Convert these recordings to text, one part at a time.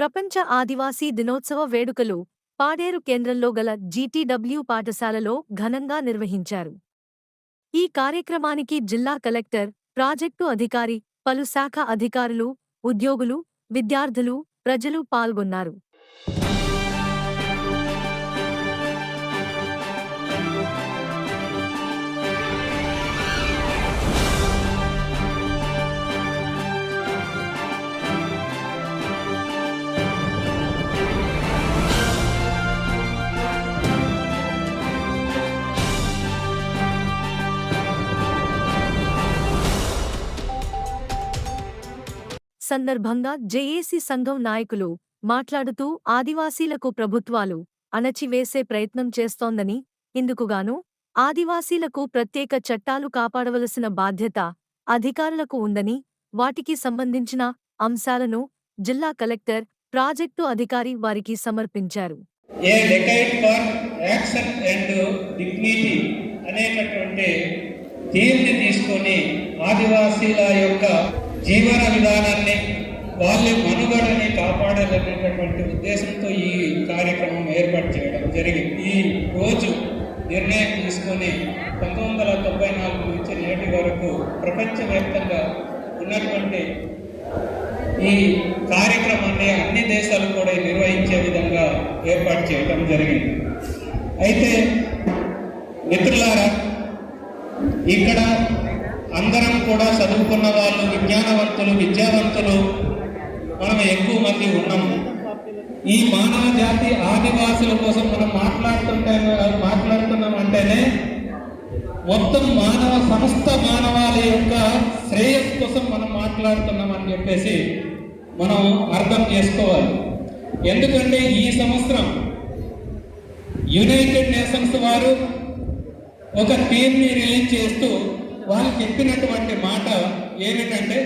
ప్రపంచ ఆదివాసీ దినోత్సవ వేడుకలు పాడేరు కేంద్రంలో గల జీటీడబ్ల్యూ పాఠశాలలో ఘనంగా నిర్వహించారు. ఈ కార్యక్రమానికి జిల్లా కలెక్టర్ ప్రాజెక్టు అధికారి పలు శాఖ అధికారులు ఉద్యోగులు విద్యార్థులు ప్రజలు పాల్గొన్నారు. సందర్భంగా జేఏసీ సంఘం నాయకులు మాట్లాడుతూ ఆదివాసీలకు ప్రభుత్వాలు అణచివేసే ప్రయత్నం చేస్తోందని ఇందుకుగాను ఆదివాసీలకు ప్రత్యేక చట్టాలు కాపాడవలసిన బాధ్యత అధికారులకు ఉందని వాటికి సంబంధించిన అంశాలను జిల్లా కలెక్టర్ ప్రాజెక్టు అధికారి వారికి సమర్పించారు. A for action and dignity అనేటటువంటి థీమ్ని తీసుకొని ఆదివాసీల యొక్క జీవన విధానాన్ని వాళ్ళ మనుగడని కాపాడాలనేటటువంటి ఉద్దేశంతో ఈ కార్యక్రమం ఏర్పాటు చేయడం జరిగింది. ఈ రోజు నిర్ణయం తీసుకొని పంతొమ్మిది వందల తొంభై నాలుగు నుంచి నేటి వరకు ప్రపంచవ్యాప్తంగా ఉన్నటువంటి ఈ కార్యక్రమాన్ని అన్ని దేశాలు కూడా నిర్వహించే విధంగా ఏర్పాటు చేయడం జరిగింది. అయితే మిత్రులారా ఇక్కడ అందరం కూడా చదువుకున్న వాళ్ళు విజ్ఞానవంతులు విద్యావంతులు మనం ఎక్కువ మంది ఉన్నాము ఈ మానవ జాతి ఆదివాసుల కోసం మనం మాట్లాడుతుంటే మాట్లాడుతున్నాం అంటేనే మొత్తం మానవ సమస్త మానవాల యొక్క శ్రేయస్ కోసం మనం మాట్లాడుతున్నాం అని చెప్పేసి మనం అర్థం చేసుకోవాలి. ఎందుకంటే ఈ సంవత్సరం యునైటెడ్ నేషన్స్ వారు ఒక టీంని రిలీజ్ చేస్తూ వాళ్ళు చెప్పినటువంటి మాట ఏమిటంటే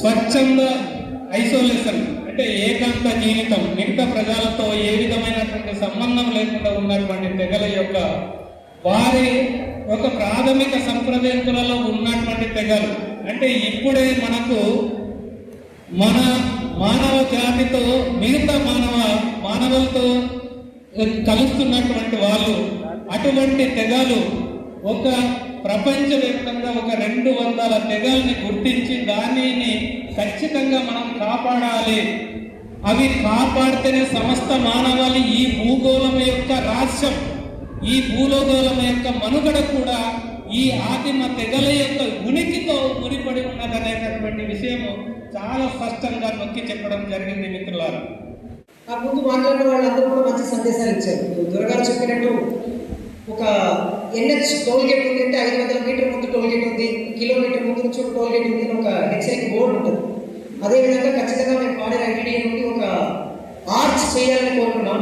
స్వచ్ఛంద ఐసోలేషన్ అంటే ఏకాంత జీవితం మిగతా ప్రజలతో ఏ విధమైనటువంటి సంబంధం లేకుండా ఉన్నటువంటి తెగల యొక్క వారి ఒక ప్రాథమిక సంప్రదాయకులలో ఉన్నటువంటి తెగలు. అంటే ఇప్పుడే మనకు మన మానవ జాతితో మిగతా మానవ మానవులతో కలుస్తున్నటువంటి వాళ్ళు అటువంటి తెగలు ఒక ప్రపంచవ్యాప్తంగా ఒక రెండు వందల తెగల్ని గుర్తించి దానిని ఖచ్చితంగా మనం కాపాడాలి. అవి కాపాడితేనే సమస్త మానవాళి ఈ భూగోళం యొక్క రాష్ట్రం ఈ భూలోగోళం యొక్క మనుగడ కూడా ఈ ఆదిమ తెగల యొక్క ఉనికితో ముడిపడి ఉన్నదనేటటువంటి విషయము చాలా స్పష్టంగా నొక్కి చెప్పడం జరిగింది మిత్రులారా. ముందు మాట్లాడిన వాళ్ళందరూ కూడా మంచి సందేశాలు ఇచ్చారు. దుర్గారు చెప్పినట్టు ఒక ఎన్హెచ్ టోల్ గేట్ ఉంది అంటే ఐదు వందల మీటర్ ముందు టోల్ గేట్ ఉంది కిలోమీటర్ ముందు నుంచి ఒక టోల్ గేట్ ఉంది ఒక హెచ్చరిక బోర్డు ఉంటుంది. అదేవిధంగా ఖచ్చితంగా మేము పాడే ఐటీడీ నుండి ఒక ఆర్చ్ చేయాలని కోరుకున్నాం.